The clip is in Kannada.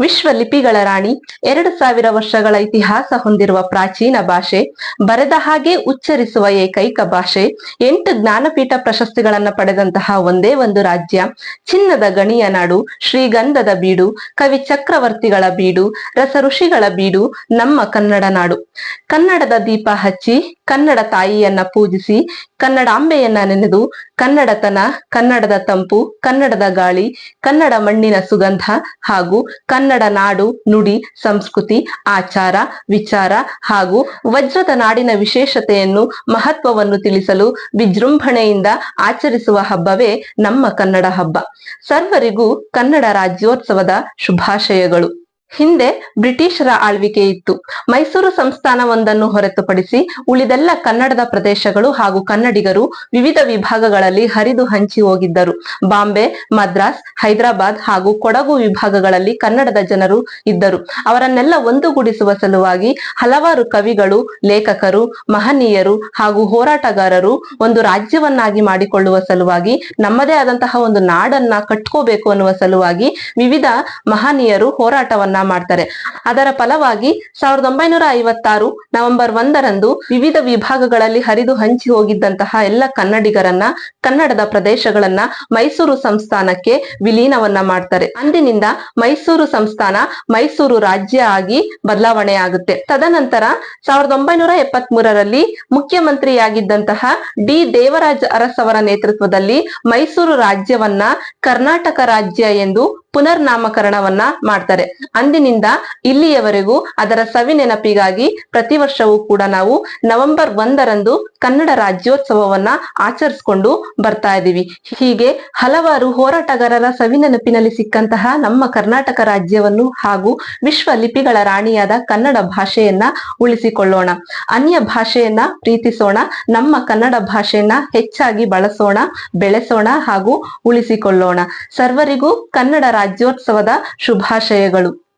ವಿಶ್ವ ಲಿಪಿಗಳ ರಾಣಿ ಎರಡು ಸಾವಿರ ವರ್ಷಗಳ ಇತಿಹಾಸ ಹೊಂದಿರುವ ಪ್ರಾಚೀನ ಭಾಷೆ, ಬರೆದ ಹಾಗೆ ಉಚ್ಚರಿಸುವ ಏಕೈಕ ಭಾಷೆ, ಎಂಟು ಜ್ಞಾನಪೀಠ ಪ್ರಶಸ್ತಿಗಳನ್ನ ಪಡೆದಂತಹ ಒಂದೇ ಒಂದು ರಾಜ್ಯ, ಚಿನ್ನದ ಗಣಿಯ ನಾಡು, ಶ್ರೀಗಂಧದ ಬೀಡು, ಕವಿ ಚಕ್ರವರ್ತಿಗಳ ಬೀಡು ರಸ ಋಷಿಗಳ ಬೀಡು, ನಮ್ಮ ಕನ್ನಡ ನಾಡು. ಕನ್ನಡದ ದೀಪ ಹಚ್ಚಿ, ಕನ್ನಡ ತಾಯಿಯನ್ನ ಪೂಜಿಸಿ, ಕನ್ನಡ ಅಂಬೆಯನ್ನ ನೆನೆದು ಕನ್ನಡತನ ಕನ್ನಡದ ತಂಪು, ಕನ್ನಡದ ಗಾಳಿ, ಕನ್ನಡ ಮಣ್ಣಿನ ಸುಗಂಧ ಹಾಗೂ ಕನ್ನಡ ನಾಡು, ನುಡಿ, ಸಂಸ್ಕೃತಿ, ಆಚಾರ, ವಿಚಾರ ಹಾಗೂ ವಜ್ರದ ನಾಡಿನ ವಿಶೇಷತೆಯನ್ನು ಮಹತ್ವವನ್ನು ತಿಳಿಸಲು ವಿಜೃಂಭಣೆಯಿಂದ ಆಚರಿಸುವ ಹಬ್ಬವೇ ನಮ್ಮ ಕನ್ನಡ ಹಬ್ಬ. ಸರ್ವರಿಗೂ ಕನ್ನಡ ರಾಜ್ಯೋತ್ಸವದ ಶುಭಾಶಯಗಳು. ಹಿಂದೆ ಬ್ರಿಟಿಷರ ಆಳ್ವಿಕೆ ಇತ್ತು. ಮೈಸೂರು ಸಂಸ್ಥಾನವೊಂದನ್ನು ಹೊರತುಪಡಿಸಿ ಉಳಿದೆಲ್ಲ ಕನ್ನಡದ ಪ್ರದೇಶಗಳು ಹಾಗೂ ಕನ್ನಡಿಗರು ವಿವಿಧ ವಿಭಾಗಗಳಲ್ಲಿ ಹರಿದು ಹಂಚಿ ಹೋಗಿದ್ದರು. ಬಾಂಬೆ, ಮದ್ರಾಸ್, ಹೈದರಾಬಾದ್ ಹಾಗೂ ಕೊಡಗು ವಿಭಾಗಗಳಲ್ಲಿ ಕನ್ನಡದ ಜನರು ಇದ್ದರು. ಅವರನ್ನೆಲ್ಲ ಒಂದುಗೂಡಿಸುವ ಸಲುವಾಗಿ ಹಲವಾರು ಕವಿಗಳು, ಲೇಖಕರು, ಮಹನೀಯರು ಹಾಗೂ ಹೋರಾಟಗಾರರು ಒಂದು ರಾಜ್ಯವನ್ನಾಗಿ ಮಾಡಿಕೊಳ್ಳುವ ಸಲುವಾಗಿ ನಮ್ಮದೇ ಆದಂತಹ ಒಂದು ನಾಡನ್ನ ಕಟ್ಕೋಬೇಕು ಅನ್ನುವ ಸಲುವಾಗಿ ವಿವಿಧ ಮಹನೀಯರು ಹೋರಾಟವನ್ನ ಮಾಡ್ತಾರೆ. ಅದರ ಫಲವಾಗಿ ಸಾವಿರದ ಒಂಬೈನೂರ ಐವತ್ತಾರು ನವೆಂಬರ್ ಒಂದರಂದು ವಿವಿಧ ವಿಭಾಗಗಳಲ್ಲಿ ಹರಿದು ಹಂಚಿ ಹೋಗಿದ್ದಂತಹ ಎಲ್ಲ ಕನ್ನಡಿಗರನ್ನ, ಕನ್ನಡದ ಪ್ರದೇಶಗಳನ್ನ ಮೈಸೂರು ಸಂಸ್ಥಾನಕ್ಕೆ ವಿಲೀನವನ್ನ ಮಾಡ್ತಾರೆ. ಅಂದಿನಿಂದ ಮೈಸೂರು ಸಂಸ್ಥಾನ ಮೈಸೂರು ರಾಜ್ಯ ಆಗಿ ಬದಲಾವಣೆ ಆಗುತ್ತೆ ತದನಂತರ ಸಾವಿರದ ಒಂಬೈನೂರ ಎಪ್ಪತ್ತ್ ಮೂರರಲ್ಲಿ ಮುಖ್ಯಮಂತ್ರಿಯಾಗಿದ್ದಂತಹ ಡಿ ದೇವರಾಜ ಅರಸ್ ಅವರ ನೇತೃತ್ವದಲ್ಲಿ ಮೈಸೂರು ರಾಜ್ಯವನ್ನ ಕರ್ನಾಟಕ ರಾಜ್ಯ ಎಂದು ಪುನರ್ ನಾಮಕರಣವನ್ನ ಮಾಡ್ತಾರೆ. ಅಂದಿನಿಂದ ಇಲ್ಲಿಯವರೆಗೂ ಅದರ ಸವಿ ನೆನಪಿಗಾಗಿ ಪ್ರತಿ ವರ್ಷವೂ ಕೂಡ ನಾವು ನವೆಂಬರ್ ಒಂದರಂದು ಕನ್ನಡ ರಾಜ್ಯೋತ್ಸವವನ್ನ ಆಚರಿಸ್ಕೊಂಡು ಬರ್ತಾ ಇದೀವಿ. ಹೀಗೆ ಹಲವಾರು ಹೋರಾಟಗಾರರ ಸವಿನೆನಪಿನಲ್ಲಿ ಸಿಕ್ಕಂತಹ ನಮ್ಮ ಕರ್ನಾಟಕ ರಾಜ್ಯವನ್ನು ಹಾಗೂ ವಿಶ್ವ ಲಿಪಿಗಳ ರಾಣಿಯಾದ ಕನ್ನಡ ಭಾಷೆಯನ್ನ ಉಳಿಸಿಕೊಳ್ಳೋಣ. ಅನ್ಯ ಭಾಷೆಯನ್ನ ಪ್ರೀತಿಸೋಣ, ನಮ್ಮ ಕನ್ನಡ ಭಾಷೆಯನ್ನ ಹೆಚ್ಚಾಗಿ ಬಳಸೋಣ, ಬೆಳೆಸೋಣ ಹಾಗೂ ಉಳಿಸಿಕೊಳ್ಳೋಣ. ಸರ್ವರಿಗೂ ಕನ್ನಡ ರಾಜ್ಯೋತ್ಸವದ ಶುಭಾಶಯಗಳು.